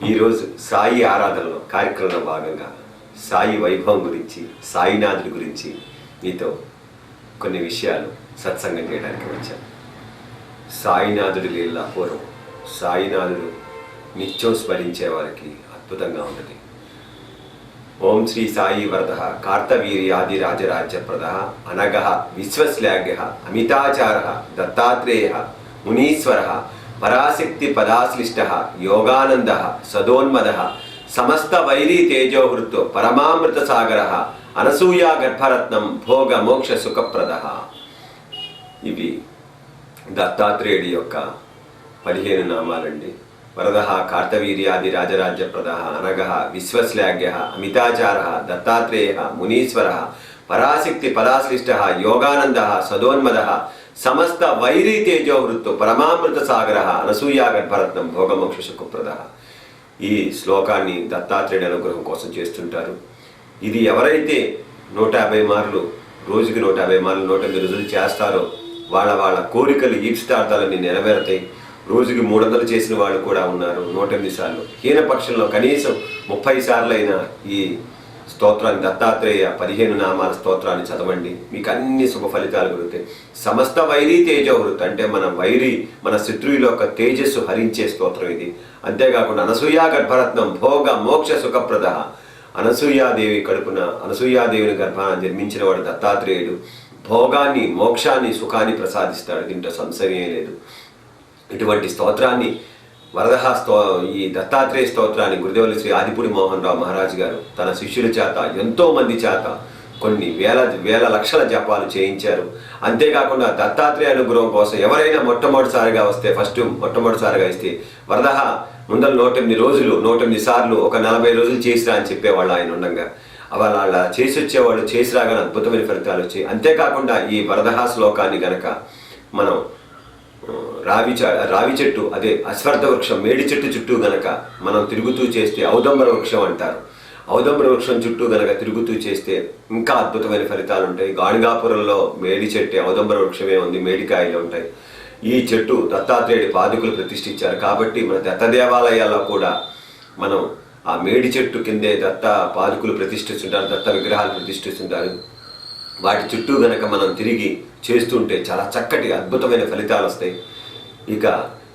ఈరోజు సాయి ఆరాధనలో కార్యక్రమంలో భాగంగా సాయి వైభవం గురించి సాయినాథుడి గురించి మీతో కొన్ని విషయాలు సత్సంగం చేయడానికి వచ్చాను సాయినాథుడి లీల పూర్వం సాయినాథుడు నిత్యం స్మరించే వారికి అద్భుతంగా ఉంటుంది. ఓం శ్రీ సాయి వరద కార్తవీర్యాది రాజరాజ్యప్రద అనగ విశ్వశ్లాఘ్య అమితాచార దత్తాత్రేయ మునీశ్వర పరాశక్తి పరాశ్లిష్ట యోగానంద సదోన్మద సమస్త వైరీ తేజోహృత్ పరమామృత సాగర అనసూయా గర్భరత్నం భోగ మోక్ష సుఖప్రద. ఇవి దత్తాత్రేయుడి యొక్క పదిహేను నామాలండి. వరద కార్తవీర్యాది రాజరాజ్య ప్రద అనగ విశ్వశ్లాఘ్య అమితాచార దత్తాత్రేయ మునీశ్వర పరాశక్తి పరాశ్లిష్ట యోగానంద సదోన్మద సమస్త వైరీ తేజోవృత్తు పరమామృత సాగర అనసూయాగర్భరత్నం భోగమోక్ష సుఖప్రద ఈ శ్లోకాన్ని దత్తాత్రేయుడి అనుగ్రహం కోసం చేస్తుంటారు. ఇది ఎవరైతే నూట యాభై మార్లు రోజుకి నూట యాభై మార్లు నూట ఎనిమిది రోజులు చేస్తారో వాళ్ళ వాళ్ళ కోరికలు ఈక్షితార్థాలన్నీ నెరవేరుతాయి. రోజుకి మూడు వందలు చేసిన వాళ్ళు కూడా ఉన్నారు నూట ఎనిమిది సార్లు. హీన పక్షంలో కనీసం ముప్పై సార్లు అయినా ఈ స్తోత్రాన్ని దత్తాత్రేయ పదిహేను నామాల స్తోత్రాన్ని చదవండి. మీకు అన్ని శుభ ఫలితాలు కలుగుతాయి. సమస్త వైరీ తేజవృత్ అంటే మన వైరి మన శత్రువుల యొక్క తేజస్సు హరించే స్తోత్రం ఇది. అంతేకాకుండా అనసూయ గర్భరత్నం భోగ మోక్ష సుఖప్రద. అనసూయాదేవి కడుపున అనసూయాదేవిని గర్భాన జన్మించిన వాడు దత్తాత్రేయుడు. భోగాన్ని మోక్షాన్ని సుఖాన్ని ప్రసాదిస్తాడు. దీంట్లో సంశయం లేదు. ఇటువంటి స్తోత్రాన్ని వరదహ స్తో ఈ దత్తాత్రేయ స్తోత్రాన్ని గురుదేవులు శ్రీ ఆదిపూడి మోహన్ రావు మహారాజ్ గారు తన శిష్యుల చేత ఎంతో మంది చేత కొన్ని వేల వేల లక్షల జపాలు చేయించారు. అంతేకాకుండా దత్తాత్రేయ అనుగ్రహం కోసం ఎవరైనా మొట్టమొదటిసారిగా వస్తే ఫస్ట్ మొట్టమొదటిసారిగా ఇస్తే వరదహ ముందర నూట ఎనిమిది రోజులు నూట ఎనిమిది సార్లు ఒక నలభై రోజులు చేసిరా అని చెప్పేవాళ్ళు ఆయన ఉండగా. వాళ్ళ చేసి వచ్చేవాళ్ళు చేసి రాగానే అద్భుతమైన ఫలితాలు వచ్చాయి. అంతేకాకుండా ఈ వరదహ శ్లోకాన్ని గనక మనం రావి రావి చెట్టు అదే అశ్వర్ధ వృక్షం మేడి చెట్టు చుట్టూ గనక మనం తిరుగుతూ చేస్తే ఔదంబర వృక్షం అంటారు. ఔదంబర వృక్షం చుట్టూ గనక తిరుగుతూ చేస్తే ఇంకా అద్భుతమైన ఫలితాలు ఉంటాయి. గాణిగాపురంలో మేడి చెట్టు ఔదంబర వృక్షమే ఉంది మేడికాయలు ఉంటాయి. ఈ చెట్టు దత్తాత్రేయుడి పాదుకులు ప్రతిష్ఠించారు. కాబట్టి మన దత్త దేవాలయాల్లో కూడా మనం ఆ మేడి చెట్టు కిందే దత్త పాదుకులు ప్రతిష్ఠిస్తుంటారు దత్త విగ్రహాలు ప్రతిష్ఠిస్తుంటారు. వాటి చుట్టూ గనక మనం తిరిగి చేస్తుంటే చాలా చక్కటి అద్భుతమైన ఫలితాలు వస్తాయి. ఇక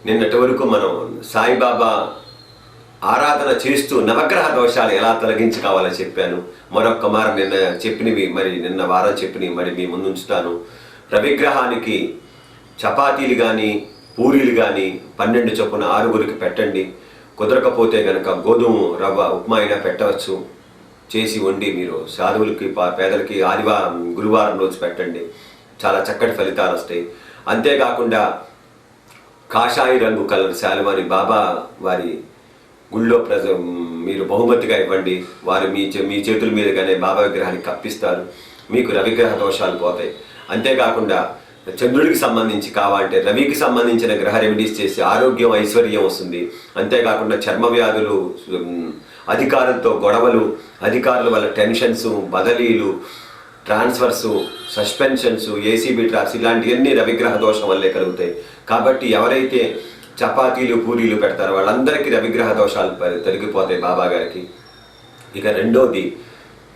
నిన్నటి వరకు మనం సాయిబాబా ఆరాధన చేస్తూ నవగ్రహ దోషాలు ఎలా తొలగించుకోవాలో చెప్పాను. మరొక్క మారు నిన్న చెప్పినవి మరి నిన్న వారం చెప్పినవి మరి మీ ముందు ఉంచుతాను రవిగ్రహానికి చపాతీలు కానీ పూరీలు కానీ పన్నెండు చొప్పున ఆరుగురికి పెట్టండి. కుదరకపోతే కనుక గోధుమ రవ్వ ఉప్మా అయినా పెట్టవచ్చు. చేసి వండి మీరు సాధువులకి పా- పేదలకి ఆదివారం గురువారం రోజు పెట్టండి. చాలా చక్కటి ఫలితాలు వస్తాయి. అంతేకాకుండా కాషాయి రంగు కలర్. శాలువాని బాబా వారి గుళ్ళో ప్రజ మీరు బహుమతిగా ఇవ్వండి. వారు మీ చే- మీ చేతుల మీదుగానే బాబా విగ్రహానికి కప్పిస్తారు. మీకు రవిగ్రహ దోషాలు పోతాయి. అంతేకాకుండా చంద్రుడికి సంబంధించి కావాలంటే రవికి సంబంధించిన గ్రహ రెమెడీస్ చేసి ఆరోగ్యం ఐశ్వర్యం వస్తుంది. అంతేకాకుండా చర్మ వ్యాధులు అధికారంతో అధికారులతో గొడవలు అధికారుల వల్ల టెన్షన్స్ బదలీలు ట్రాన్స్ఫర్స్ సస్పెన్షన్స్ ఏసీబీ ట్రాప్స్ ఇలాంటివన్నీ రవిగ్రహ దోషం వల్లే కలుగుతాయి. కాబట్టి ఎవరైతే చపాతీలు పూరీలు పెడతారో వాళ్ళందరికీ రవిగ్రహ దోషాలు తొలగిపోతాయి బాబా గారికి. ఇక రెండోది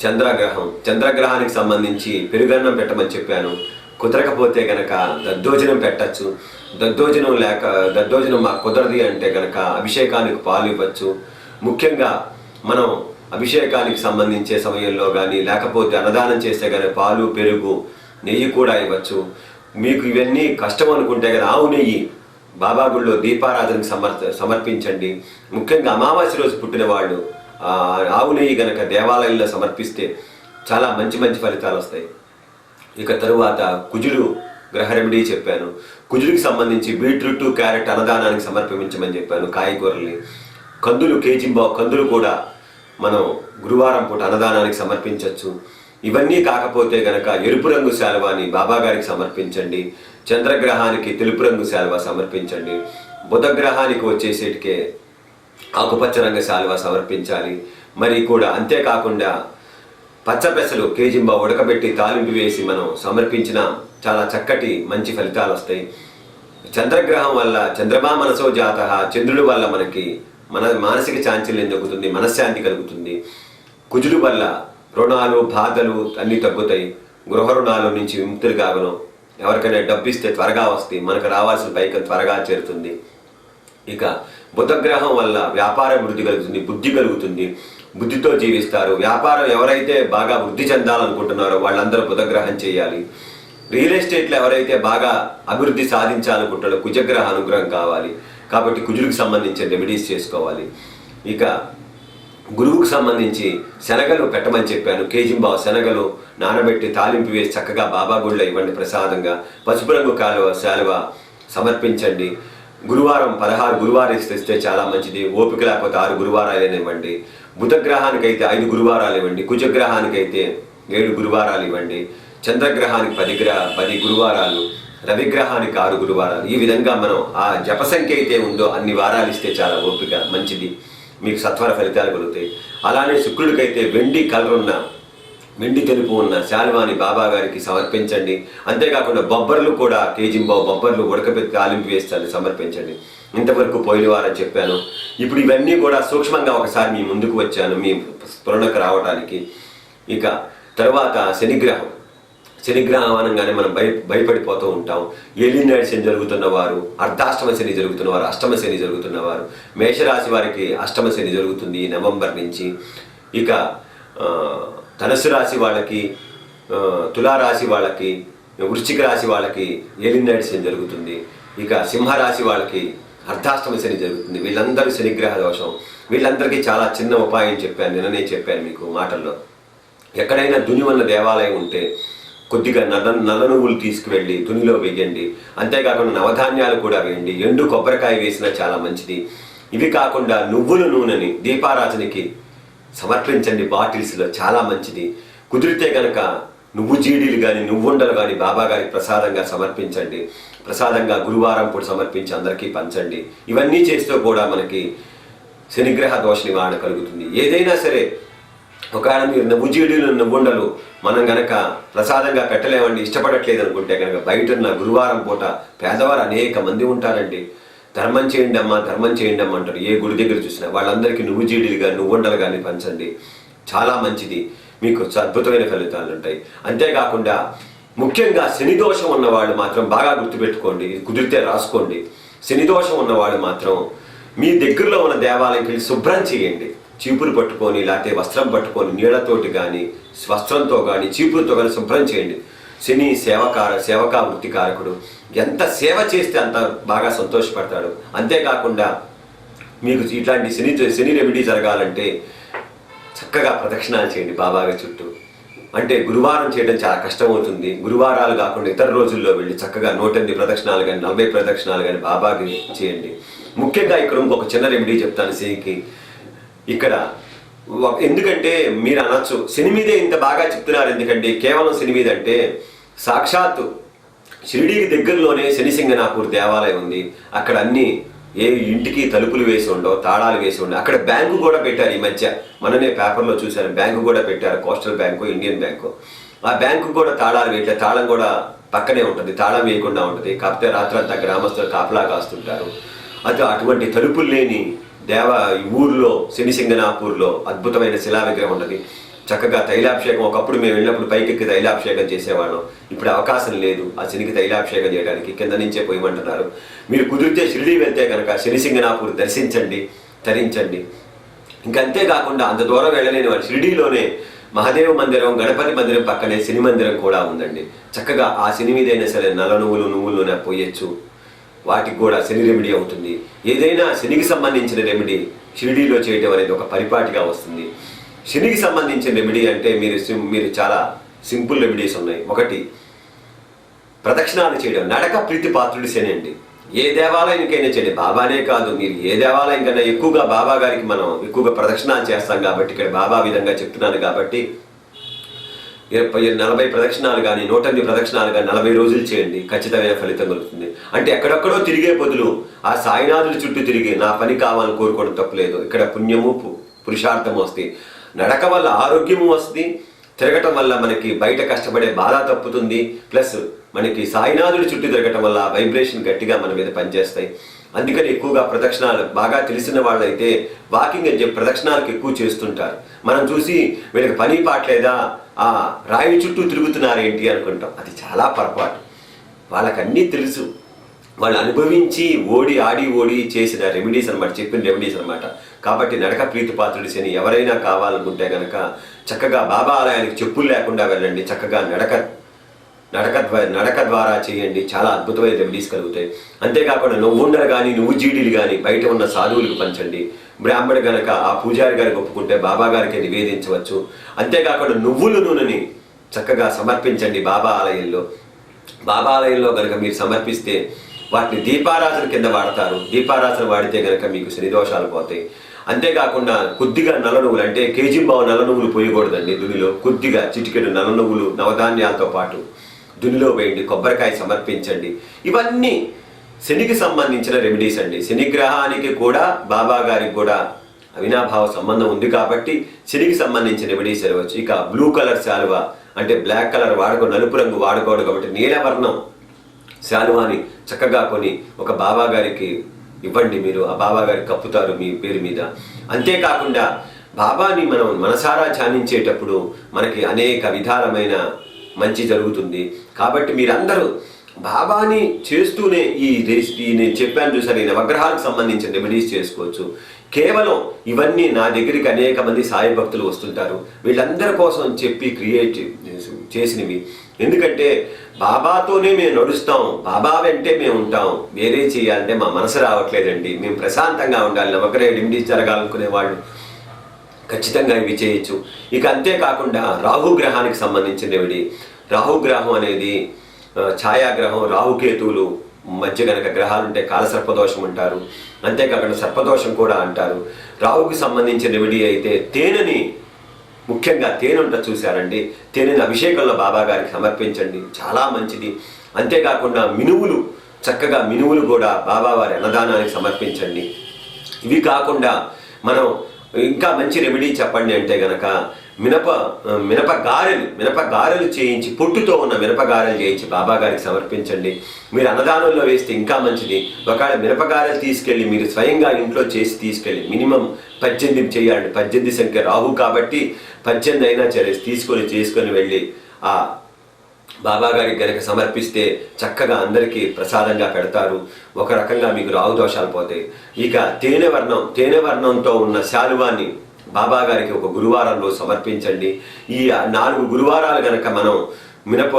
చంద్రగ్రహం. చంద్రగ్రహానికి సంబంధించి పెరుగన్నం పెట్టమని చెప్పాను. కుదరకపోతే గనక దద్దోజనం పెట్టచ్చు. దద్దోజనం లేక దద్దోజనం మాకు కుదరది అంటే గనక అభిషేకానికి పాలు ఇవ్వచ్చు. ముఖ్యంగా మనం అభిషేకానికి సంబంధించే సమయంలో కానీ లేకపోతే అన్నదానం చేస్తే కానీ పాలు పెరుగు నెయ్యి కూడా ఇవ్వచ్చు. మీకు ఇవన్నీ కష్టం అనుకుంటే కదా ఆవు నెయ్యి బాబా గుళ్ళో దీపారాధనకు సమర్ సమర్పించండి. ముఖ్యంగా అమావాస్య రోజు పుట్టిన వాళ్ళు ఆవు నెయ్యి గనక దేవాలయంలో సమర్పిస్తే చాలా మంచి మంచి ఫలితాలు వస్తాయి. ఇక తరువాత కుజుడు గ్రహ రెమెడీ చెప్పాను. కుజుడికి సంబంధించి బీట్రూట్ క్యారెట్ అన్నదానానికి సమర్పించమని చెప్పాను కాయగూరల్ని. కందులు కేజింబా కందులు కూడా మనం గురువారం పూట అన్నదానానికి సమర్పించవచ్చు ఇవన్నీ కాకపోతే గనక ఎరుపు రంగు శాలువాని బాబా గారికి సమర్పించండి. చంద్రగ్రహానికి తెలుపు రంగు శాలువా సమర్పించండి. బుధగ్రహానికి వచ్చేసేటికే ఆకుపచ్చ రంగు శాలువా సమర్పించాలి. మరి కూడా అంతేకాకుండా పచ్చపెసలు కేజింబ ఉడకబెట్టి తాలింపు వేసి మనం సమర్పించిన చాలా చక్కటి మంచి ఫలితాలు వస్తాయి చంద్రగ్రహం వల్ల చంద్రమా మనసో జాత చంద్రుడి వల్ల మనకి మన మానసిక చాంచల్యం తగ్గుతుంది మనశ్శాంతి కలుగుతుంది. కుజుడు వల్ల రుణాలు బాధలు అన్నీ తగ్గుతాయి. గృహ రుణాల నుంచి విముక్తులు కాగలం. ఎవరికైనా డబ్బు ఇస్తే త్వరగా వస్తాయి మనకు రావాల్సిన పైకం త్వరగా చేరుతుంది. ఇక బుధగ్రహం వల్ల వ్యాపార వృద్ధి కలుగుతుంది బుద్ధి కలుగుతుంది. బుద్ధితో జీవిస్తారు. వ్యాపారం ఎవరైతే బాగా వృద్ధి చెందాలనుకుంటున్నారో వాళ్ళందరూ బుధగ్రహం చేయాలి. రియల్ ఎస్టేట్లో ఎవరైతే బాగా అభివృద్ధి సాధించాలనుకుంటారో కుజగ్రహ అనుగ్రహం కావాలి. కాబట్టి కుజుడికి సంబంధించి రెమెడీస్ చేసుకోవాలి. ఇక గురువుకు సంబంధించి శనగలు పెట్టమని చెప్పాను. కేజింబావు శనగలు నానబెట్టి తాలింపు వేసి చక్కగా బాబా గుళ్ళో ఇవ్వండి ప్రసాదంగా. పసుపు రంగు కాలువ శాలువ సమర్పించండి. గురువారం పదహారు గురువారం తెస్తే చాలా మంచిది. ఓపిక లేకపోతే ఆరు గురువారాలు ఇవ్వండి. బుధగ్రహానికి అయితే ఐదు గురువారాలు ఇవ్వండి. కుజగ్రహానికి అయితే ఏడు గురువారాలు ఇవ్వండి. చంద్రగ్రహానికి పది గ్రహ పది గురువారాలు రవిగ్రహానికి ఆరు గురువారాలు. ఈ విధంగా మనం ఆ జప సంఖ్య అయితే ఉందో అన్ని వారాలు ఇస్తే చాలా ఓపిక మంచిది. మీకు సత్వర ఫలితాలు కలుగుతాయి. అలానే శుక్రుడికైతే వెండి కలర్ ఉన్న వెండి తెలుపు ఉన్న శాల్వాని బాబా గారికి సమర్పించండి. అంతేకాకుండా బొబ్బర్లు కూడా కేజింబావు బొబ్బర్లు ఉడకబెట్టి తాలింపు వేస్తాను సమర్పించండి. ఇంతవరకు పోయిన వారని చెప్పాను. ఇప్పుడు ఇవన్నీ కూడా సూక్ష్మంగా ఒకసారి మీ ముందుకు వచ్చాను మీ స్ఫురణకు రావడానికి ఇక తర్వాత శనిగ్రహం. శనిగ్రహం కానీ మనం భయ భయపడిపోతూ ఉంటాం. ఏలినాడు శని జరుగుతున్న వారు అర్ధాష్టమ శని జరుగుతున్న వారు అష్టమ శని జరుగుతున్న వారు మేషరాశి వారికి అష్టమ శని జరుగుతుంది నవంబర్ నుంచి. ఇక ధనుసు రాశి వాళ్ళకి తులారాశి వాళ్ళకి వృశ్చిక రాశి వాళ్ళకి ఏలినాడు శని జరుగుతుంది. ఇక సింహరాశి వాళ్ళకి అర్ధాష్టమ శని జరుగుతుంది. వీళ్ళందరూ శనిగ్రహ దోషం. వీళ్ళందరికీ చాలా చిన్న ఉపాయం చెప్పాను నిన్ననే చెప్పాను మీకు మాటల్లో. ఎక్కడైనా దుని ఉన్న దేవాలయం ఉంటే కొద్దిగా నద నల్ల నువ్వులు తీసుకువెళ్ళి తునిలో వేయండి. అంతేకాకుండా నవధాన్యాలు కూడా వేయండి. ఎండు కొబ్బరికాయ వేసినా చాలా మంచిది. ఇవి కాకుండా నువ్వుల నూనెని దీపారాధనకి సమర్పించండి బాటిల్స్లో. చాలా మంచిది. కుదిరితే గనక నువ్వు జీడీలు కానీ నువ్వుండలు కానీ బాబా గారికి ప్రసాదంగా సమర్పించండి. ప్రసాదంగా గురువారం పూట సమర్పించి అందరికీ పంచండి. ఇవన్నీ చేస్తూ కూడా మనకి శనిగ్రహ దోష నివారణ కలుగుతుంది. ఏదైనా సరే ఒకవేళ మీరు నువ్వుజీడీలు నువ్వుండలు మనం గనక ప్రసాదంగా పెట్టలేమండి ఇష్టపడట్లేదు అనుకుంటే కనుక బయట ఉన్న గురువారం పూట పేదవారు అనేక మంది ఉంటారండి. ధర్మం చేయండి అమ్మా ధర్మం చేయండి అమ్మ అంటారు. ఏ గుడి దగ్గర చూసినా వాళ్ళందరికీ నువ్వు జీడీలుగా కానీ నువ్వుండలు కానీ పంచండి. చాలా మంచిది. మీకు అద్భుతమైన ఫలితాలు ఉంటాయి. అంతేకాకుండా ముఖ్యంగా శని దోషం ఉన్నవాళ్ళు మాత్రం బాగా గుర్తుపెట్టుకోండి. కుదిరితే రాసుకోండి. శని దోషం ఉన్నవాళ్ళు మాత్రం మీ దగ్గరలో ఉన్న దేవాలయంకి వెళ్ళి శుభ్రం చేయండి. చీపురు పట్టుకొని లేకపోతే వస్త్రం పట్టుకొని నీళ్ళతోటి కానీ వస్త్రంతో కానీ చీపురుతో కానీ శుభ్రం చేయండి. శని సేవకార సేవకా వృత్తికారకుడు ఎంత సేవ చేస్తే అంత బాగా సంతోషపడతాడు. అంతేకాకుండా మీకు ఇట్లాంటి శని శని రెమెడీ జరగాలంటే చక్కగా ప్రదక్షిణాలు చేయండి బాబాగా చుట్టూ. అంటే గురువారం చేయడం చాలా కష్టం అవుతుంది గురువారాలు కాకుండా ఇతర రోజుల్లో వెళ్ళి చక్కగా నూట ఎనిమిది ప్రదక్షిణాలు కానీ నలభై ప్రదక్షిణాలు కానీ బాబాకి చేయండి. ముఖ్యంగా ఇక్కడ ఇంకొక చిన్న రెమెడీ చెప్తాను శనికి. ఇక్కడ. ఎందుకంటే మీరు అనొచ్చు శని మీదే ఇంత బాగా చెప్తున్నారు ఎందుకంటే కేవలం శని మీద అంటే సాక్షాత్తు షిరిడీకి దగ్గరలోనే శనిసింగనాపూర్ దేవాలయం ఉంది. అక్కడ అన్ని ఏ ఇంటికి తలుపులు వేసి ఉండవు తాళాలు వేసి ఉండవు. అక్కడ బ్యాంకు కూడా పెట్టారు ఈ మధ్య. మననే పేపర్లో చూశాను బ్యాంకు కూడా పెట్టారు కోస్టల్ బ్యాంకు ఇండియన్ బ్యాంకు. ఆ బ్యాంకు కూడా తాళాలు వేయట్లే తాళం కూడా పక్కనే ఉంటుంది తాళం వేయకుండా ఉంటుంది. కాకపోతే రాత్రంతా గ్రామస్తులు కాపలా కాస్తుంటారు. అది అటువంటి తలుపులు లేని దేవ ఈ ఊర్లో శనిసింగనాపూర్లో అద్భుతమైన శిలా విగ్రహం ఉన్నది. చక్కగా తైలాభిషేకం ఒకప్పుడు మేము వెళ్ళినప్పుడు పైకెక్కి తైలాభిషేకం చేసేవాళ్ళం. ఇప్పుడు అవకాశం లేదు ఆ శనికి తైలాభిషేకం చేయడానికి కింద నుంచే పోయమంటున్నారు. మీరు కుదిరితే షిరిడి వెళ్తే కనుక శనిసింగనాపూర్ దర్శించండి తరించండి. ఇంకా అంతేకాకుండా అంత దూరం వెళ్ళలేని వాళ్ళు షిరిడీలోనే మహాదేవ మందిరం గణపతి మందిరం పక్కనే శని మందిరం కూడా ఉందండి. చక్కగా ఆ శని మీదైనా సరే నల్ల నువ్వులు నువ్వులు పోయొచ్చు. వాటికి కూడా శని రెమెడీ అవుతుంది. ఏదైనా శనికి సంబంధించిన రెమెడీ షిరిడీలో చేయటం అనేది ఒక పరిపాటిగా వస్తుంది. శనికి సంబంధించిన రెమెడీ అంటే మీరు మీరు చాలా సింపుల్ రెమెడీస్ ఉన్నాయి. ఒకటి ప్రదక్షిణాలు చేయడం. నడక ప్రీతి పాత్రుడి శని అండి. ఏ దేవాలయానికైనా చేయండి. బాబానే కాదు మీరు ఏ దేవాలయం కన్నా ఎక్కువగా బాబా గారికి మనం ఎక్కువగా ప్రదక్షిణాలు చేస్తాం కాబట్టి ఇక్కడ బాబా విధంగా చెప్తున్నాను కాబట్టి ఇరవై నలభై ప్రదక్షిణాలు కానీ నూట ఎనిమిది ప్రదక్షిణాలు కానీ నలభై రోజులు చేయండి. ఖచ్చితమైన ఫలితం కలుగుతుంది. అంటే ఎక్కడెక్కడో తిరిగే బదులు ఆ సాయినాథుల చుట్టూ తిరిగి నా పని కావాలని కోరుకోవడం తప్పలేదు. ఇక్కడ పుణ్యము పురుషార్థం పురుషార్థము వస్తాయి. నడక వల్ల ఆరోగ్యము వస్తుంది. తిరగటం వల్ల మనకి బయట కష్టపడే బాధ తప్పుతుంది. ప్లస్ మనకి సాయినాథుడి చుట్టూ తిరగటం వల్ల వైబ్రేషన్ గట్టిగా మన మీద పనిచేస్తాయి. అందుకని ఎక్కువగా ప్రదక్షిణాలు బాగా తెలిసిన వాళ్ళైతే వాకింగ్ అని చెప్పి ప్రదక్షిణాలకు ఎక్కువ చేస్తుంటారు. మనం చూసి వీళ్ళకి పని పాటలేదా? ఆ రాయి చుట్టూ తిరుగుతున్నారు ఏంటి అనుకుంటాం. అది చాలా పొరపాటు. వాళ్ళకన్నీ తెలుసు. వాళ్ళు అనుభవించి ఓడి ఆడి ఓడి చేసిన రెమెడీస్ అనమాట చెప్పిన రెమెడీస్ అనమాట కాబట్టి నడక ప్రీతి పాత్రుడి శని ఎవరైనా కావాలనుకుంటే కనుక చక్కగా బాబా ఆలయానికి చెప్పులు లేకుండా వెళ్ళండి. చక్కగా నడక నడక నడక ద్వారా చేయండి. చాలా అద్భుతమైన రెమెడీస్ కలుగుతాయి. అంతేకాకుండా నువ్వుండలు కానీ నువ్వు జీడీలు కానీ బయట ఉన్న సాధువులకు పంచండి. బ్రాహ్మడు గనక ఆ పూజారి గారికి ఒప్పుకుంటే బాబా గారికి నివేదించవచ్చు అంతేకాకుండా నువ్వుల నూనెని చక్కగా సమర్పించండి బాబా ఆలయంలో. బాబా ఆలయంలో కనుక మీరు సమర్పిస్తే వాటిని దీపారాధన కింద వాడతారు. దీపారాధన వాడితే కనుక మీకు శనిదోషాలు పోతాయి. అంతేకాకుండా కొద్దిగా నల్ల నువ్వులు అంటే కేజీ బావు నల్ల నువ్వులు పోయకూడదండి. దునిలో కొద్దిగా చిటికెడు నల్ల నువ్వులు నవధాన్యాలతో పాటు. దునిలో వేయండి కొబ్బరికాయ సమర్పించండి. ఇవన్నీ శనికి సంబంధించిన రెమెడీస్ అండి. శనిగ్రహానికి కూడా బాబా గారికి కూడా అవినాభావ సంబంధం ఉంది కాబట్టి శనికి సంబంధించిన రెమెడీస్ ఇవ్వచ్చు ఇక బ్లూ కలర్ శాలువ అంటే బ్లాక్ కలర్ వాడుకో నలుపు రంగు వాడుకోవడం కాబట్టి నీలవర్ణం శాలువాని చక్కగా కొని ఒక బాబా గారికి ఇవ్వండి మీరు. ఆ బాబా గారికి కప్పుతారు మీ పేరు మీద. అంతేకాకుండా బాబాని మనం మనసారా ధ్యానించేటప్పుడు మనకి అనేక విధాలమైన మంచి జరుగుతుంది. కాబట్టి మీరందరూ బాబాని చేస్తూనే ఈ నేను చెప్పాను చూసారు ఈ నవగ్రహాలకు సంబంధించిన రెమెడీస్ చేసుకోవచ్చు. కేవలం ఇవన్నీ నా దగ్గరికి అనేక మంది సాయి భక్తులు వస్తుంటారు. వీళ్ళందరి కోసం చెప్పి క్రియేట్ చేసినవి. ఎందుకంటే బాబాతోనే మేము నడుస్తాం బాబా వెంటే మేము ఉంటాం. వేరే చేయాలంటే మా మనసు రావట్లేదండి. మేము ప్రశాంతంగా ఉండాలి. నవగ్రహ రెమెడీస్ జరగాలనుకునే వాళ్ళు. ఖచ్చితంగా ఇవి చేయొచ్చు. ఇక అంతేకాకుండా రాహుగ్రహానికి సంబంధించినవిడి రాహుగ్రహం అనేది ఛాయాగ్రహం రాహుకేతువులు మధ్య గనక గ్రహాలు ఉంటే కాలసర్పదోషం అంటారు. అంతేకాకుండా సర్పదోషం కూడా అంటారు. రాహుకి సంబంధించిన రెమెడీ అయితే తేనెని ముఖ్యంగా తేనె ఉంట చూశారండి. తేనెని అభిషేకంలో బాబా గారికి సమర్పించండి. చాలా మంచిది. అంతేకాకుండా మినువులు చక్కగా మినువులు కూడా బాబావారి అన్నదానానికి సమర్పించండి. ఇవి కాకుండా మనం ఇంకా మంచి రెమెడీ చెప్పండి అంటే గనక మినప మినప గారెలు మినప గారెలు చేయించి పొట్టుతో ఉన్న మినప గారెలు చేయించి బాబా గారికి సమర్పించండి. మీరు అన్నదానంలో వేస్తే ఇంకా మంచిది. ఒకవేళ మినప గారెలు తీసుకెళ్ళి మీరు స్వయంగా ఇంట్లో చేసి తీసుకెళ్ళి మినిమం పద్దెనిమిది చేయాలండి. పద్దెనిమిది సంఖ్య రాహు కాబట్టి పద్దెనిమిది అయినా సరే తీసుకొని చేసుకొని వెళ్ళి ఆ బాబా గారికి గనక సమర్పిస్తే చక్కగా అందరికీ ప్రసాదంగా పెడతారు. ఒక రకంగా మీకు రావు దోషాలు పోతాయి. ఇక తేనె వర్ణం తేనె వర్ణంతో ఉన్న శాలువాన్ని బాబా గారికి ఒక గురువారంలో సమర్పించండి. ఈ నాలుగు గురువారాలు గనక మనం మినప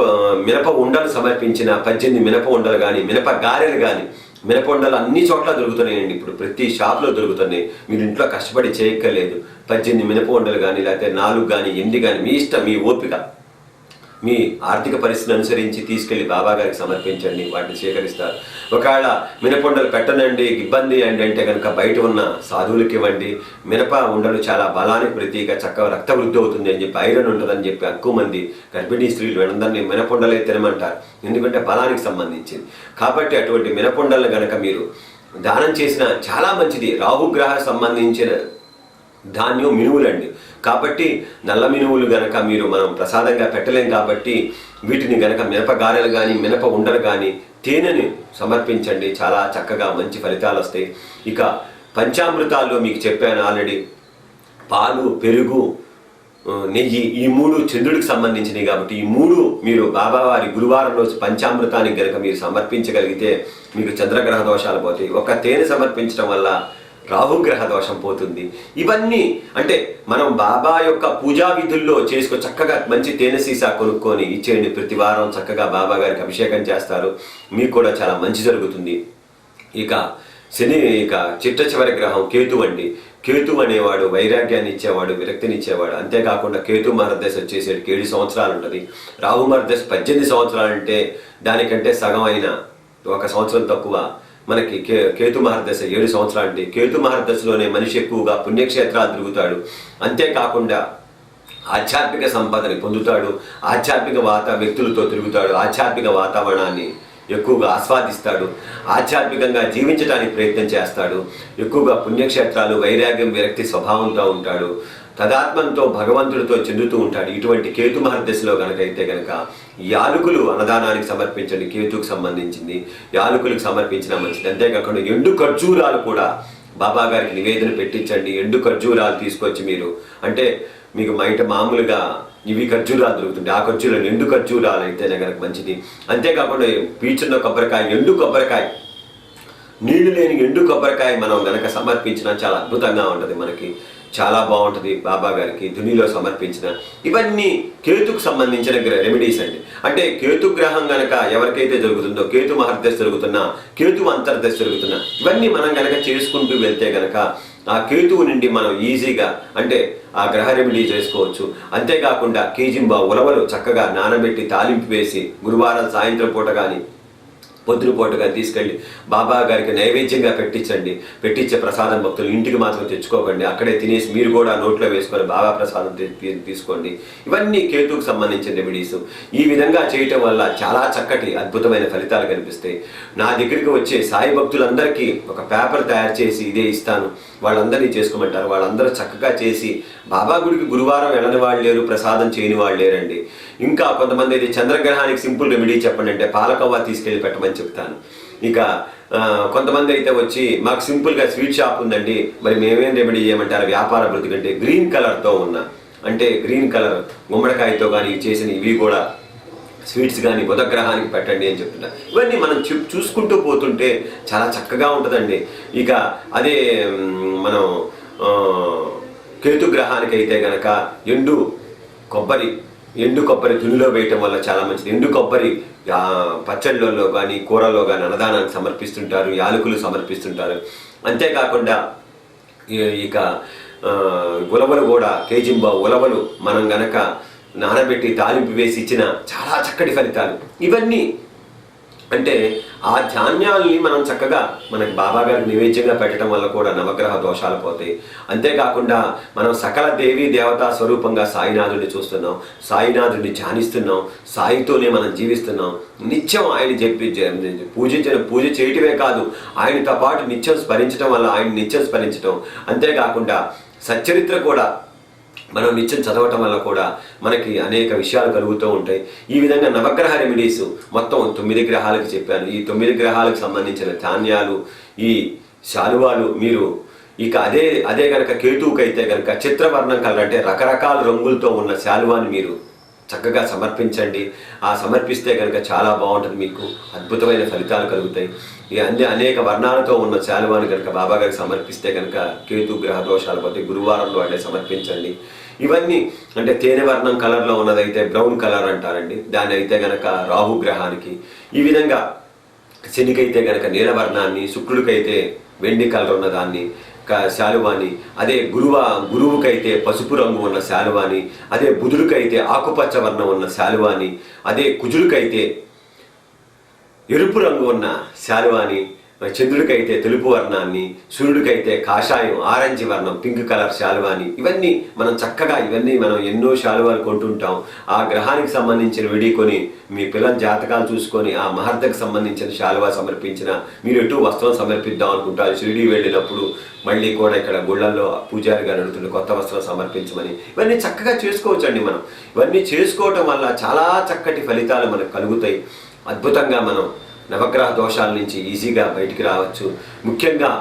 మినప ఉండలు సమర్పించిన పద్దెనిమిది మినప ఉండలు కానీ మినప గారెలు కానీ మినప ఉండలు అన్ని చోట్ల దొరుకుతున్నాయండి. ఇప్పుడు ప్రతి షాప్లో దొరుకుతున్నాయి. మీరు ఇంట్లో కష్టపడి చేయక్కర్లేదు. పద్దెనిమిది మినప ఉండలు కానీ లేకపోతే నాలుగు కానీ ఎనిమిది కానీ మీ ఇష్టం మీ ఓపిక. మీ ఆర్థిక పరిస్థితిని అనుసరించి తీసుకెళ్ళి బాబా గారికి సమర్పించండి వాటిని స్వీకరిస్తారు. ఒకవేళ మినపొండలు పెట్టనండి ఇబ్బంది అండి అంటే కనుక బయట ఉన్న సాధువులకి ఇవ్వండి. మినప ఉండలు చాలా బలానికి ప్రతీక చక్కగా రక్త వృద్ధి అవుతుంది అని చెప్పి ఐరన్ ఉంటుందని చెప్పి ఎక్కువ మంది గర్భిణీ స్త్రీలు వీళ్ళందరినీ మినపొండలే తినమంటారు. ఎందుకంటే బలానికి సంబంధించింది. కాబట్టి అటువంటి మినపొండలను గనక మీరు దానం చేసిన చాలా మంచిది. రాహుగ్రహ సంబంధించిన ధాన్యం మినువులండి. కాబట్టి నల్ల మినువులు గనక మీరు మనం ప్రసాదంగా పెట్టలేం కాబట్టి వీటిని గనక మినప గారెలు కానీ మినప ఉండలు కానీ తేనెని సమర్పించండి. చాలా చక్కగా మంచి ఫలితాలు వస్తాయి. ఇక పంచామృతాల్లో మీకు చెప్పాను ఆల్రెడీ. పాలు పెరుగు నెయ్యి ఈ మూడు చంద్రుడికి సంబంధించినవి కాబట్టి ఈ మూడు మీరు బాబావారి గురువారం రోజు పంచామృతానికి గనక మీరు సమర్పించగలిగితే మీకు చంద్రగ్రహ దోషాలు పోతాయి. ఒక తేనె సమర్పించడం వల్ల రాహుగ్రహ దోషం పోతుంది. ఇవన్నీ అంటే మనం బాబా యొక్క పూజా విధుల్లో చేసుకో చక్కగా మంచి తేనె సీసా కొనుక్కొని ఇచ్చేయండి. ప్రతి వారం చక్కగా బాబా గారికి అభిషేకం చేస్తారు. మీకు కూడా చాలా మంచి జరుగుతుంది. ఇక శని ఇక చిట్ట చివరి గ్రహం కేతు అండి. కేతు అనేవాడు వైరాగ్యాన్ని ఇచ్చేవాడు విరక్తిని ఇచ్చేవాడు. అంతేకాకుండా కేతు మహర్దశ వచ్చేసేటికి ఏడు సంవత్సరాలు ఉంటుంది. రాహు మహర్దశ పద్దెనిమిది సంవత్సరాలు అంటే దానికంటే సగం అయిన ఒక సంవత్సరం తక్కువ. మనకి కే కేతు మహర్దశ ఏడు సంవత్సరాలంటే కేతు మహర్దశలోనే మనిషి ఎక్కువగా పుణ్యక్షేత్రాలు తిరుగుతాడు. అంతేకాకుండా ఆధ్యాత్మిక సంపదని పొందుతాడు. ఆధ్యాత్మిక వాత వ్యక్తులతో తిరుగుతాడు. ఆధ్యాత్మిక వాతావరణాన్ని ఎక్కువగా ఆస్వాదిస్తాడు. ఆధ్యాత్మికంగా జీవించడానికి ప్రయత్నం చేస్తాడు. ఎక్కువగా పుణ్యక్షేత్రాలు వైరాగ్యం విరక్తి స్వభావంతో ఉంటాడు. తదాత్మంతో భగవంతుడితో చెందుతూ ఉంటాడు. ఇటువంటి కేతు మహర్దశలో గనక అయితే గనక యాలకులు అన్నదానానికి సమర్పించండి కేతుకు సంబంధించింది. యాలకులకు సమర్పించిన మంచిది. అంతేకాకుండా ఎండు ఖర్జూరాలు కూడా బాబా గారికి నివేదన పెట్టించండి. ఎండు ఖర్జూరాలు తీసుకొచ్చి మీరు అంటే మీకు బయట మామూలుగా ఇవి ఖర్జూరాలు దొరుకుతుంటాయి. ఆ ఖర్జూరాలు ఎండు ఖర్జూరాలు అయితేనే కనుక మంచిది. అంతేకాకుండా పీచున్న కొబ్బరికాయ ఎండు కొబ్బరికాయ. నీళ్ళు లేని ఎండు కొబ్బరికాయ మనం గనక సమర్పించినా చాలా అద్భుతంగా ఉంటుంది మనకి. చాలా బాగుంటుంది బాబా గారికి ధునిలో సమర్పించిన. ఇవన్నీ కేతుకు సంబంధించిన రెమెడీస్ అండి. అంటే కేతు గ్రహం గనక ఎవరికైతే జరుగుతుందో కేతు మహర్దశ జరుగుతున్నా కేతు అంతర్దశ జరుగుతున్నా ఇవన్నీ మనం గనక చేసుకుంటూ వెళ్తే గనక ఆ కేతువు నుండి మనం ఈజీగా అంటే ఆ గ్రహ రెమెడీ చేసుకోవచ్చు. అంతేకాకుండా కేజింబా ఉలవలు చక్కగా నానబెట్టి తాలింపు వేసి గురువారం సాయంత్రం పూట కానీ పొద్దునపూటగా తీసుకెళ్ళి బాబా గారికి నైవేద్యంగా పెట్టించండి. పెట్టించే ప్రసాదం భక్తులు ఇంటికి మాత్రం తెచ్చుకోకండి. అక్కడే తినేసి మీరు కూడా నోట్లో వేసుకొని బాబా ప్రసాదం తీసుకోండి. ఇవన్నీ కేతుకు సంబంధించిన రెమెడీస్ ఈ విధంగా చేయటం వల్ల చాలా చక్కటి అద్భుతమైన ఫలితాలు కనిపిస్తాయి. నా దగ్గరికి వచ్చే సాయి భక్తులందరికీ ఒక పేపర్ తయారు చేసి ఇదే ఇస్తాను. వాళ్ళందరినీ చేసుకోమంటారు. వాళ్ళందరూ చక్కగా చేసి బాబా గుడికి గురువారం వెళ్ళని వాళ్ళు లేరు ప్రసాదం చేయని వాళ్ళు లేరండి. ఇంకా కొంతమంది అయితే చంద్రగ్రహానికి సింపుల్ రెమెడీ చెప్పండి అంటే పాలకవ్వ తీసుకెళ్ళి పెట్టమని చెప్తాను. ఇక కొంతమంది అయితే వచ్చి మాకు సింపుల్గా స్వీట్ షాప్ ఉందండి మరి మేమేం రెమెడీ చేయమంటారు వ్యాపార అభివృద్ధి కంటే గ్రీన్ కలర్తో ఉన్న. అంటే గ్రీన్ కలర్ గుమ్మడికాయతో కానీ చేసిన ఇవి కూడా స్వీట్స్ కానీ బుధగ్రహానికి పెట్టండి అని చెప్తున్నా. ఇవన్నీ మనం చూ- చూసుకుంటూ పోతుంటే చాలా చక్కగా ఉంటుందండి. ఇక అదే మనం కేతుగ్రహానికి కేతు గ్రహానికి అయితే గనక ఎండు కొబ్బరి ఎండు కొబ్బరి దునిలో వేయటం వల్ల చాలా మంచిది. ఎండు కొబ్బరి పచ్చళ్ళల్లో కానీ కూరల్లో కానీ అన్నదానాన్ని సమర్పిస్తుంటారు యాలకులు సమర్పిస్తుంటారు. అంతేకాకుండా ఇక ఉలవలు కూడా కేజింబా ఉలవలు మనం గనక నానబెట్టి తాలింపు వేసి ఇచ్చిన చాలా చక్కటి ఫలితాలు. ఇవన్నీ అంటే ఆ ధాన్యాల్ని మనం చక్కగా మనకి బాబా గారికి నివేద్యంగా పెట్టడం వల్ల కూడా నవగ్రహ దోషాలు పోతాయి. అంతేకాకుండా మనం సకల దేవీ దేవతా స్వరూపంగా సాయినాథుడిని చూస్తున్నాం. సాయినాథుడిని ధ్యానిస్తున్నాం. సాయితోనే మనం జీవిస్తున్నాం. నిత్యం ఆయన చెప్పి పూజించిన పూజ చేయటమే కాదు ఆయనతో పాటు నిత్యం స్మరించడం వల్ల ఆయన నిత్యం స్మరించడం అంతేకాకుండా సచ్చరిత్ర కూడా మనం నిత్యం చదవటం వల్ల కూడా మనకి అనేక విషయాలు కలుగుతూ ఉంటాయి. ఈ విధంగా నవగ్రహ రెమెడీస్ మొత్తం తొమ్మిది గ్రహాలకు చెప్పాను. ఈ తొమ్మిది గ్రహాలకు సంబంధించిన ధాన్యాలు ఈ శాలువాలు మీరు ఇక అదే అదే కనుక గనక అయితే కనుక చిత్రవర్ణం కలర్ అంటే రకరకాల రంగులతో ఉన్న శాలువాని మీరు చక్కగా సమర్పించండి. ఆ సమర్పిస్తే కనుక చాలా బాగుంటుంది. మీకు అద్భుతమైన ఫలితాలు కలుగుతాయి. ఈ అన్ని అనేక వర్ణాలతో ఉన్న శాలువాని కనుక బాబా గారికి సమర్పిస్తే కనుక కేతు గ్రహ దోషాలు పోతే గురువారంలో అంటే సమర్పించండి. ఇవన్నీ అంటే తేనె వర్ణం కలర్లో ఉన్నదైతే బ్రౌన్ కలర్ అంటారండి. దాని అయితే గనక రాహు గ్రహానికి. ఈ విధంగా శనికైతే గనక నీలవర్ణాన్ని శుక్రుడికైతే వెండి కలర్ ఉన్న దాన్ని శాలువాని అదే గురువ గురువుకైతే పసుపు రంగు ఉన్న శాలువాని అదే బుధుడికైతే ఆకుపచ్చ వర్ణం ఉన్న శాలువాని అదే కుజుడికైతే ఎరుపు రంగు ఉన్న శాలువాని చంద్రుడికైతే తెలుపు వర్ణాన్ని సూర్యుడికైతే కాషాయం ఆరెంజ్ వర్ణం పింక్ కలర్ శాలువాని ఇవన్నీ మనం చక్కగా ఇవన్నీ మనం ఎన్నో శాలువాలు కొంటుంటాం. ఆ గ్రహానికి సంబంధించిన విడి కొని మీ పిల్లల జాతకాలు చూసుకొని ఆ మహర్దకు సంబంధించిన శాలువా సమర్పించిన మీరు ఎటు వస్త్రం సమర్పిద్దాం అనుకుంటారు. షిరిడి వెళ్ళినప్పుడు మళ్ళీ కూడా ఇక్కడ గుళ్ళల్లో పూజారి గారు అడుగుతుండే కొత్త వస్త్రం సమర్పించమని. ఇవన్నీ చక్కగా చేసుకోవచ్చండి మనం. ఇవన్నీ చేసుకోవటం వల్ల చాలా చక్కటి ఫలితాలు మనకు కలుగుతాయి. అద్భుతంగా మనం నవగ్రహ దోషాల నుంచి ఈజీగా బయటికి రావచ్చు. ముఖ్యంగా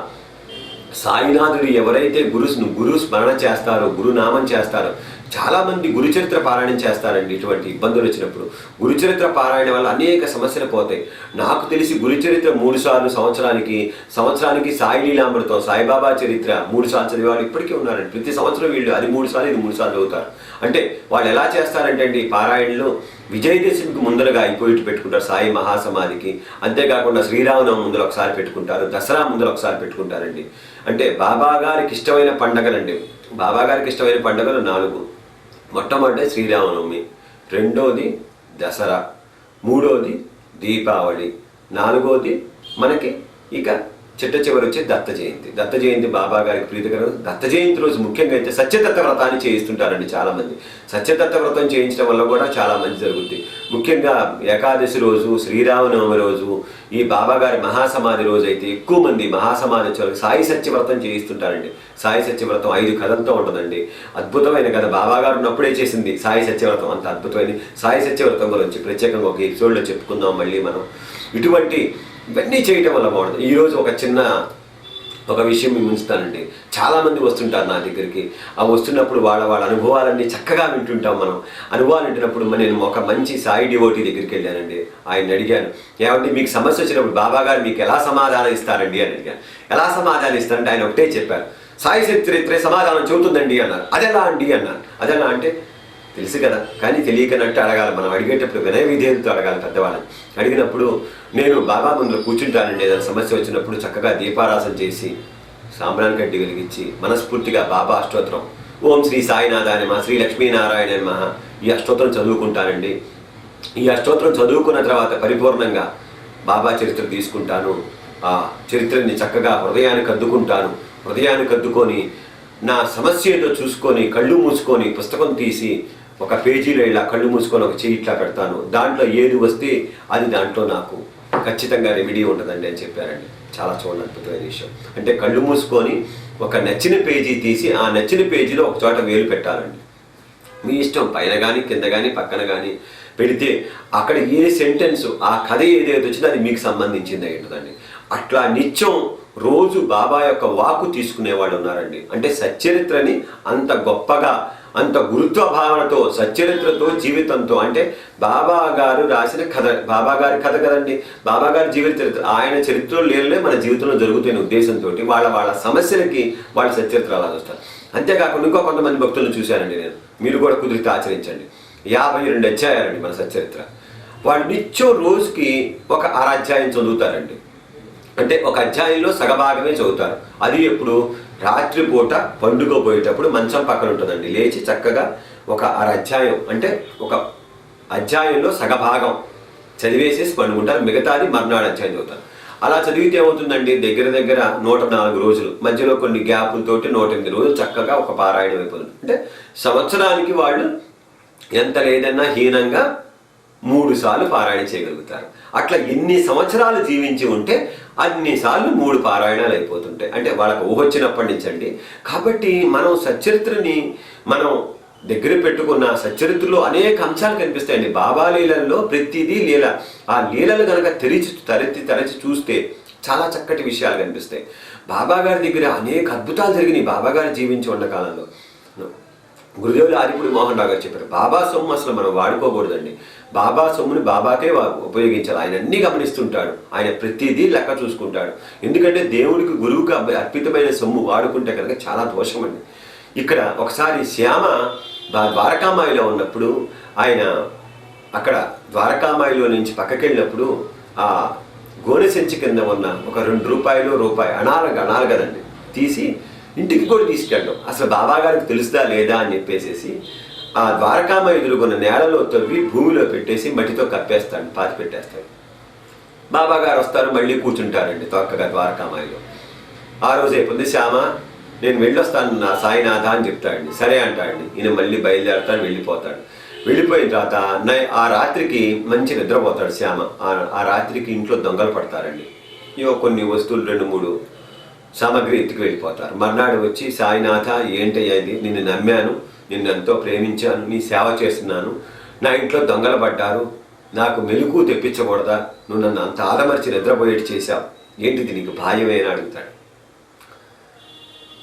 సాయినాథుడు ఎవరైతే గురు గురు స్మరణ చేస్తారో గురునామం చేస్తారో చాలామంది గురుచరిత్ర పారాయణం చేస్తారండి ఇటువంటి ఇబ్బందులు వచ్చినప్పుడు. గురుచరిత్ర పారాయణ వల్ల అనేక సమస్యలు పోతాయి. నాకు తెలిసి గురుచరిత్ర మూడు సార్లు సంవత్సరానికి సంవత్సరానికి సాయి లీలామృతం సాయిబాబా చరిత్ర మూడు సార్లు చదివే వాళ్ళు ఇప్పటికీ ఉన్నారండి. ప్రతి సంవత్సరం వీళ్ళు అది మూడు సార్లు ఇది మూడు సార్లు చదువుతారు. అంటే వాళ్ళు ఎలా చేస్తారంటే అండి పారాయణలు విజయదశమికి ముందరగా అయిపోయి పెట్టుకుంటారు సాయి మహాసమాధికి. అంతేకాకుండా శ్రీరామనవం ముందర ఒకసారి పెట్టుకుంటారు దసరా ముందర ఒకసారి పెట్టుకుంటారండి. అంటే బాబా గారికి ఇష్టమైన పండగలండి. బాబా గారికి ఇష్టమైన పండుగలు నాలుగు. మొట్టమొదటి శ్రీరామనవమి రెండోది దసరా మూడోది దీపావళి నాలుగోది మనకి ఇక చిట్ట చివరి వచ్చి దత్త జయంతి. దత్త జయంతి బాబా గారికి ప్రీతికరం. దత్త జయంతి రోజు ముఖ్యంగా అయితే సత్యదత్త వ్రతాన్ని చేయిస్తుంటారండి చాలామంది. సత్యదత్త వ్రతం చేయించడం వల్ల కూడా చాలా మంచి జరుగుద్ది. ముఖ్యంగా ఏకాదశి రోజు శ్రీరామనవమి రోజు ఈ బాబాగారి మహాసమాధి రోజు అయితే ఎక్కువ మంది మహాసమాధి వచ్చే సాయి సత్యవ్రతం చేయిస్తుంటారండి. సాయి సత్యవ్రతం ఐదు కథలతో ఉంటుందండి. అద్భుతమైన కథ బాబాగారు ఉన్నప్పుడే చేసింది సాయి సత్యవ్రతం అంత అద్భుతమైనది సాయి సత్యవ్రతం గురించి ప్రత్యేకంగా ఒక ఎపిసోడ్లో చెప్పుకుందాం మళ్ళీ మనం. ఇటువంటి ఇవన్నీ చేయటం వల్ల బాగుంటుంది. ఈరోజు ఒక చిన్న ఒక విషయం ఉంచుతానండి. చాలామంది వస్తుంటారు నా దగ్గరికి. ఆ వస్తున్నప్పుడు వాళ్ళ వాళ్ళ అనుభవాలన్నీ చక్కగా వింటుంటాం మనం. అనుభవాలు వింటున్నప్పుడు నేను ఒక మంచి సాయి డివోటీ దగ్గరికి వెళ్ళానండి. ఆయన అడిగాను ఏమంటే మీకు సమస్య వచ్చినప్పుడు బాబా గారు మీకు ఎలా సమాధానం ఇస్తారండి? అని అడిగాను. ఎలా సమాధానం ఇస్తారంటే ఆయన ఒకటే చెప్పారు. సాయి చరిత్రే సమాధానం చెబుతుందండి అన్నారు. అదెలా అండి? అన్నారు. అదెలా అంటే తెలుసు కదా. కానీ తెలియకనట్టు అడగాలి. మనం అడిగేటప్పుడు వినయ విధేయంతో అడగాలి పెద్దవాళ్ళని. అడిగినప్పుడు నేను బాబా ముందు కూర్చుంటానండి ఏదైనా సమస్య వచ్చినప్పుడు చక్కగా దీపారాసన చేసి సాంబ్రాన్ గడ్డి వెలిగించి మనస్ఫూర్తిగా బాబా అష్టోత్తరం ఓం శ్రీ సాయినాథాయ మా శ్రీ లక్ష్మీనారాయణ ఈ అష్టోత్తరం చదువుకుంటానండి. ఈ అష్టోత్తరం చదువుకున్న తర్వాత పరిపూర్ణంగా బాబా చరిత్ర తీసుకుంటాను. ఆ చరిత్రని చక్కగా హృదయానికి అద్దుకుంటాను. హృదయానికి అద్దుకొని నా సమస్య ఏదో చూసుకొని కళ్ళు మూసుకొని పుస్తకం తీసి ఒక పేజీలో ఇలా కళ్ళు మూసుకొని ఒక చెయ్యి ఇట్లా పెడతాను. దాంట్లో ఏది వస్తే అది దాంట్లో నాకు ఖచ్చితంగా రెమెడీ ఉంటుందండి అని చెప్పారండి. చాలా చూడండి అద్భుతమైన విషయం. అంటే కళ్ళు మూసుకొని ఒక నచ్చిన పేజీ తీసి ఆ నచ్చిన పేజీలో ఒక చోట వేలు పెట్టాలండి. మీ ఇష్టం పైన కానీ కింద కానీ పక్కన కానీ పెడితే అక్కడ ఏ సెంటెన్స్ ఆ కథ ఏదైతే వచ్చిందో అది మీకు సంబంధించింది అయి అట్లా నిత్యం రోజు బాబా యొక్క వాకు తీసుకునేవాడు ఉన్నారండి. అంటే సచ్చరిత్రని అంత గొప్పగా అంత గురుత్వ భావనతో సచ్చరిత్రతో జీవితంతో. అంటే బాబా గారు రాసిన కథ బాబా గారి కథ కదండి. బాబా గారి జీవిత చరిత్ర ఆయన చరిత్రలో లేనిలే మన జీవితంలో జరుగుతున్న ఉద్దేశంతో వాళ్ళ వాళ్ళ సమస్యలకి వాళ్ళ సచ్చరిత్ర అలా చూస్తారు. అంతేకాకుండా ఇంకో కొంతమంది భక్తులను చూశానండి నేను. మీరు కూడా కుదిరితే ఆచరించండి. యాభై రెండు అధ్యాయాలండి మన సచ్చరిత్ర. వాళ్ళు నిత్యం రోజుకి ఒక అర అధ్యాయం చదువుతారండి. అంటే ఒక అధ్యాయంలో సగభాగమే చదువుతారు. అది ఎప్పుడు? రాత్రిపూట పండుగ పోయేటప్పుడు మంచం పక్కన ఉంటుందండి. లేచి చక్కగా ఒక అర అధ్యాయం అంటే ఒక అధ్యాయంలో సగభాగం చదివేసేసి పండుకుంటారు. మిగతాది మర్నాడు అధ్యాయం చదువుతారు. అలా చదివితే ఏమవుతుందండి? దగ్గర దగ్గర నూట నాలుగు రోజులు మధ్యలో కొన్ని గ్యాపులతోటి నూట ఎనిమిది రోజులు చక్కగా ఒక పారాయణం అయిపోతుంది. అంటే సంవత్సరానికి వాళ్ళు ఎంత లేదన్నా హీనంగా మూడు సార్లు పారాయణ చేయగలుగుతారు. అట్లా ఎన్ని సంవత్సరాలు జీవించి ఉంటే అన్నిసార్లు మూడు పారాయణాలు అయిపోతుంటాయి. అంటే వాళ్ళకు ఊహ వచ్చినప్పటి నుంచి అండి. కాబట్టి మనం సచరిత్రని మనం దగ్గర పెట్టుకున్న సచరిత్రలో అనేక అంశాలు కనిపిస్తాయండి. బాబా లీలల్లో ప్రతిదీ లీల. ఆ లీలలు కనుక తెరిచి తరచి తరచి చూస్తే చాలా చక్కటి విషయాలు కనిపిస్తాయి. బాబా గారి దగ్గర అనేక అద్భుతాలు జరిగినాయి. బాబా గారు జీవించి ఉన్న కాలంలో. గురుదేవులు ఆదిపూడి మోహన్ రావు గారు చెప్పారు బాబా సొమ్ము అసలు మనం వాడుకోకూడదండి. బాబా సొమ్ముని బాబాకే ఉపయోగించాలి. ఆయన అన్ని గమనిస్తుంటాడు. ఆయన ప్రతిదీ లెక్క చూసుకుంటాడు. ఎందుకంటే దేవుడికి గురువుకి అర్పితమైన సొమ్ము వాడుకుంటే కనుక చాలా దోషం అండి ఇక్కడ ఒకసారి శ్యామ ద్వారకామాయిలో ఉన్నప్పుడు ఆయన అక్కడ ద్వారకామాయిలో నుంచి పక్కకి వెళ్ళినప్పుడు ఆ గోనె సంచి కింద ఉన్న ఒక రెండు రూపాయలు రూపాయి అనాలగ అనాలి కదండి తీసి ఇంటికి కూడా తీసుకెళ్ళడం. అసలు బాబా గారికి తెలుస్తుందా లేదా అని చెప్పేసేసి ఆ ద్వారకామ ఎదురుకున్న నేలలో తవ్వి భూమిలో పెట్టేసి మట్టితో కప్పేస్తాడు పాతి పెట్టేస్తాడు. బాబా గారు వస్తారు మళ్ళీ కూర్చుంటారండి తొక్కగా ద్వారకామాయిలో. ఆ రోజు అయిపోయింది శ్యామ నేను వెళ్ళొస్తాను నా సాయినాథ అని చెప్తాడండి. సరే అంటాడండి. ఈయన మళ్ళీ బయలుదేరతాడు వెళ్ళిపోతాడు. వెళ్ళిపోయిన తర్వాత నై- ఆ రాత్రికి మంచి నిద్రపోతాడు శ్యామ. ఆ- ఆ రాత్రికి ఇంట్లో దొంగలు పడతారండి. ఇవో కొన్ని వస్తువులు రెండు మూడు సామాగ్రి ఎత్తుకు వెళ్ళిపోతారు. మర్నాడు వచ్చి సాయినాథ ఏంటయ్యా ఇది? నిన్ను నమ్మాను. నిన్ను ఎంతో ప్రేమించాను నీ సేవ చేస్తున్నాను. నా ఇంట్లో దొంగలు పడ్డారు. నాకు మెలుకు తెప్పించకూడదా? నువ్వు నన్ను అంత ఆదమర్చి నిద్రపోయేటి చేశావు. ఏంటిది నీకు భార్యమేనా అడుగుతాడు.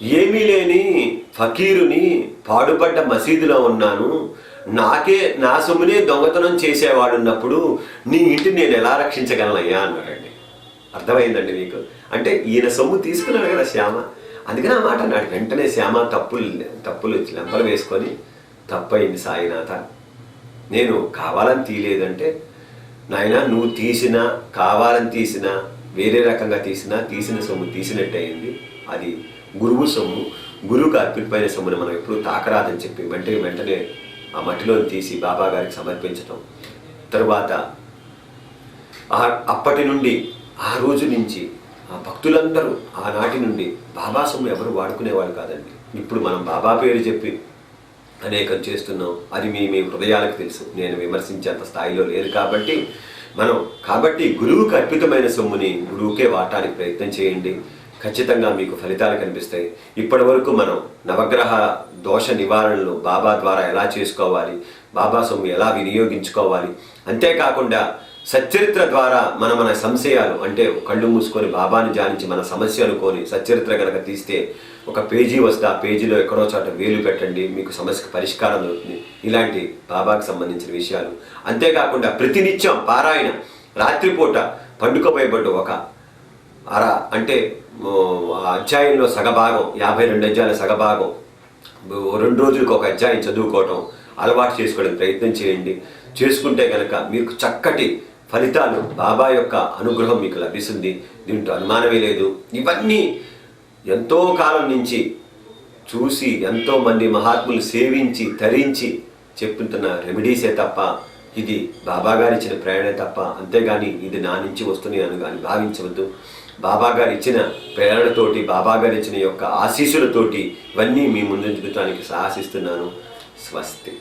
ఏమీ లేని ఫకీరుని పాడుపడ్డ మసీదులో ఉన్నాను. నాకే నా సొమ్మునే దొంగతనం చేసేవాడున్నప్పుడు నీ ఇంటిని నేను ఎలా రక్షించగలనయ్యా? అన్నాడండి. అర్థమైందండి మీకు? అంటే ఈయన సొమ్ము తీసుకున్నాడు కదా శ్యామ. అందుకని ఆ మాట అన్నాడు. వెంటనే శ్యామ తప్పులు తప్పులు లెంపలు వేసుకొని తప్పయింది సాయినాథ. నేను కావాలని తీయలేదంటే నాయన నువ్వు తీసినా కావాలని తీసినా వేరే రకంగా తీసినా తీసిన సొమ్ము తీసినట్టు అయింది. అది గురువు సొమ్ము గురువుకు అర్పితమైన సొమ్ముని మనం ఎప్పుడు తాకరాదని చెప్పి వెంటనే వెంటనే ఆ మట్టిలో తీసి బాబా గారికి సమర్పించటం. తరువాత అప్పటి నుండి ఆ రోజు నుంచి ఆ భక్తులందరూ ఆనాటి నుండి బాబా సొమ్ము ఎవరు వాడుకునేవాళ్ళు కాదండి. ఇప్పుడు మనం బాబా పేరు చెప్పి అనేకం చేస్తున్నాం. అది మీ మీ హృదయాలకు తెలుసు. నేను విమర్శించేంత స్థాయిలో లేదు కాబట్టి మనం కాబట్టి గురువుకు అర్పితమైన సొమ్ముని గురువుకే వాటానికి ప్రయత్నం చేయండి. ఖచ్చితంగా మీకు ఫలితాలు కనిపిస్తాయి. ఇప్పటి వరకు మనం నవగ్రహ దోష నివారణలు బాబా ద్వారా ఎలా చేసుకోవాలి? బాబా సొమ్ము ఎలా వినియోగించుకోవాలి? అంతేకాకుండా సచ్చరిత్ర ద్వారా మన మన సంశయాలు అంటే కళ్ళు మూసుకొని బాబాని జానించి మన సమస్య అనుకొని సచ్చరిత్ర కనుక తీస్తే ఒక పేజీ వస్తే ఆ పేజీలో ఎక్కడో చోట వేలు పెట్టండి మీకు సమస్యకు పరిష్కారం దొరుకుతుంది. ఇలాంటి బాబాకు సంబంధించిన విషయాలు. అంతేకాకుండా ప్రతినిత్యం పారాయణ రాత్రిపూట పండుకోబోయబడ్డ ఒక అర అంటే అధ్యాయంలో సగభాగం యాభై రెండు అధ్యాయుల సగభాగం రెండు రోజులకు ఒక అధ్యాయం చదువుకోవటం అలవాటు చేసుకోవడానికి ప్రయత్నం చేయండి. చేసుకుంటే కనుక మీకు చక్కటి ఫలితాలు బాబా యొక్క అనుగ్రహం మీకు లభిస్తుంది. దీంట్లో అనుమానమే లేదు. ఇవన్నీ ఎంతో కాలం నుంచి చూసి ఎంతో మంది మహాత్ములు సేవించి తరించి చెప్పుతున్న రెమెడీసే తప్ప ఇది బాబా గారు ఇచ్చిన ప్రేరణ తప్ప అంతేగాని ఇది నా నుంచి వస్తుంది అని కానీ భావించవద్దు. బాబా గారు ఇచ్చిన ప్రేరణతోటి బాబా గారు ఇచ్చిన యొక్క ఆశీస్సులతోటి ఇవన్నీ మీ ముందు చూపించడానికి సాహసిస్తున్నాను. స్వస్తి.